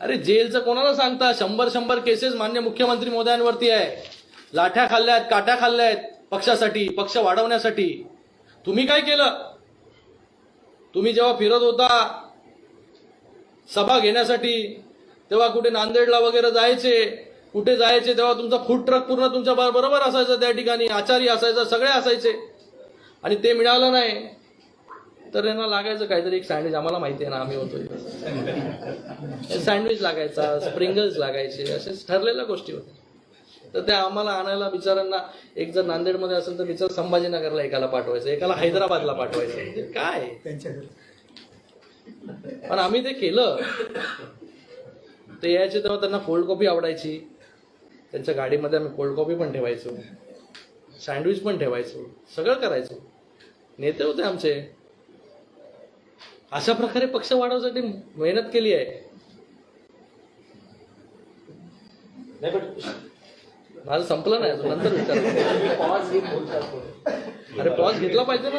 अरे जेलचं कोणाला सांगता? शंभर शंभर केसेस मान्य मुख्यमंत्री मोदयांवरती आहे. लाठ्या खाल्ल्या आहेत काट्या आहेत पक्षासाठी पक्ष वाढवण्यासाठी. तुम्ही काय केलं? तुम्ही जेव्हा फिरत होता सभा घेण्यासाठी तेव्हा कुठे नांदेडला वगैरे जायचे कुठे जायचे तेव्हा तुमचा फूड ट्रक पूर्ण तुमच्या बरोबर असायचा त्या ठिकाणी आचारी असायचा सगळे असायचे. आणि ते मिळालं नाही. तर यांना लागायचं काहीतरी एक सँडविच आम्हाला माहिती आहे ना आम्ही होतो सँडविच लागायचा स्प्रिंगल्स लागायचे असे ठरलेल्या गोष्टी होत्या. तर त्या आम्हाला आणायला बिचारांना एक जर नांदेडमध्ये असेल तर बिचार संभाजीनगरला एकाला पाठवायचं एकाला हैदराबादला पाठवायचं. म्हणजे काय? पण आम्ही ते केलं. ते यायचे तेव्हा त्यांना कोल्ड कॉफी आवडायची. त्यांच्या गाडीमध्ये आम्ही कोल्ड कॉफी पण ठेवायचो. सँडविच पण ठेवायचो. सगळं करायचो. नेते होते आमचे. अशा प्रकारे पक्ष वाढवण्यासाठी मेहनत केली आहे. माझं संपलं नाही अजून नंतर विचार. अरे पॉज घेतला पाहिजे ना.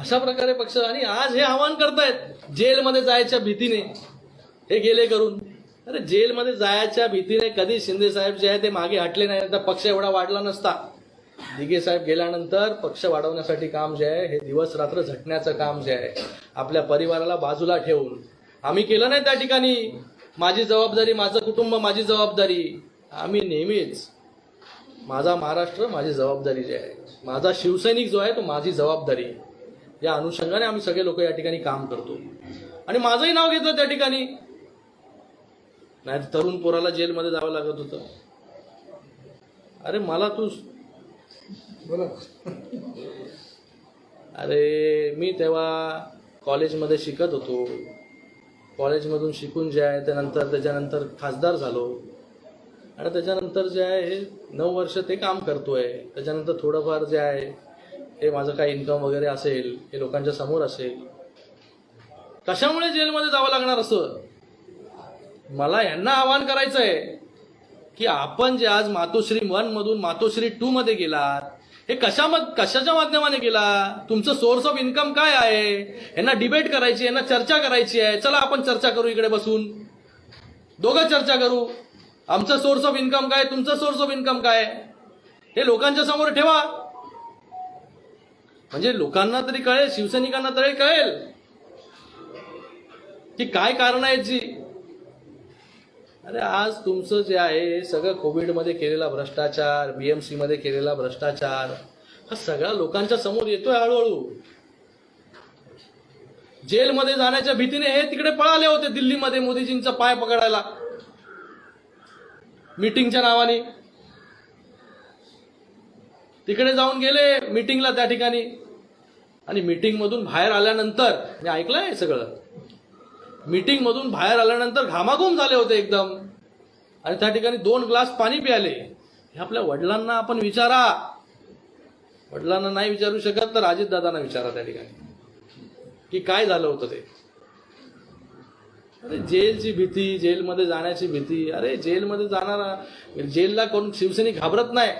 अशा प्रकारे पक्ष आणि आज हे आवाहन करतायत जेलमध्ये जायच्या भीतीने. हे गेले करून. अरे जेलमध्ये जायच्या भीतीने कधी शिंदे साहेब जे आहे ते मागे हटले नाही तर पक्ष एवढा वाढला नसता. दिघे साहेब गेल्यानंतर पक्ष वाढवण्यासाठी काम जे आहे हे दिवस रात्र झटण्याचं काम जे आहे आपल्या परिवाराला बाजूला ठेवून. आम्ही केलं नाही त्या ठिकाणी. माझी जबाबदारी माझं कुटुंब माझी जबाबदारी. आम्ही नेहमीच माझा महाराष्ट्र माझी जबाबदारी जी आहे माझा शिवसैनिक जो आहे तो माझी जबाबदारी. या अनुषंगाने आम्ही सगळे लोक या ठिकाणी काम करतो. आणि माझंही नाव घेतलं त्या ठिकाणी. नाही तरुण पोराला जेलमध्ये जावं लागत होतं. अरे मला तू अरे मी तेव्हा कॉलेजमध्ये शिकत होतो. कॉलेजमधून शिकून जे आहे त्यानंतर त्याच्यानंतर खासदार झालो. आणि त्याच्यानंतर जे आहे हे नऊ वर्ष ते काम करतोय. त्याच्यानंतर थोडंफार जे आहे हे माझं काही इन्कम वगैरे असेल हे लोकांच्या समोर असेल. कशामुळे जेलमध्ये जावं लागणार असं? मला यांना आवाहन करायचं आहे की आपण जे आज मातोश्री वन मधून मातोश्री टू मध्ये गेलात हे कशा कशाच्या माध्यमाने गेला तुमचं सोर्स ऑफ इन्कम काय आहे? यांना डिबेट करायची यांना चर्चा करायची आहे. चला आपण चर्चा करू इकडे बसून. दोघं चर्चा करू. आमचं सोर्स ऑफ इन्कम काय? तुमचं सोर्स ऑफ इन्कम काय? हे लोकांच्या समोर ठेवा. म्हणजे लोकांना तरी कळेल शिवसैनिकांना तरी कळेल की काय कारण आहेत जी. अरे आज तुमचं जे आहे हे सगळं कोविडमध्ये केलेला भ्रष्टाचार बीएमसी मध्ये केलेला भ्रष्टाचार हा सगळा लोकांच्या समोर येतोय हळूहळू. जेलमध्ये जाण्याच्या भीतीने हे तिकडे पळाले होते दिल्लीमध्ये मोदीजींचा पाय पकडायला. मीटिंगच्या नावाने. तिकडे जाऊन गेले मीटिंगला त्या ठिकाणी. आणि मीटिंग मधून बाहेर आल्यानंतर मी ऐकलंय सगळं. मीटिंग मधून बाहेर आल्यानंतर घामाघूम झाले होते एकदम. आणि त्या ठिकाणी दोन ग्लास पाणी प्याले हे आपल्या वडिलांना आपण विचारा. वडिलांना नाही विचारू शकत तर अजितदादांना विचारा त्या ठिकाणी. की काय झालं होतं ते? अरे जेलची भीती जेलमध्ये जाण्याची भीती. अरे जेलमध्ये जाणारा जेलला कोण शिवसैनिक घाबरत नाही.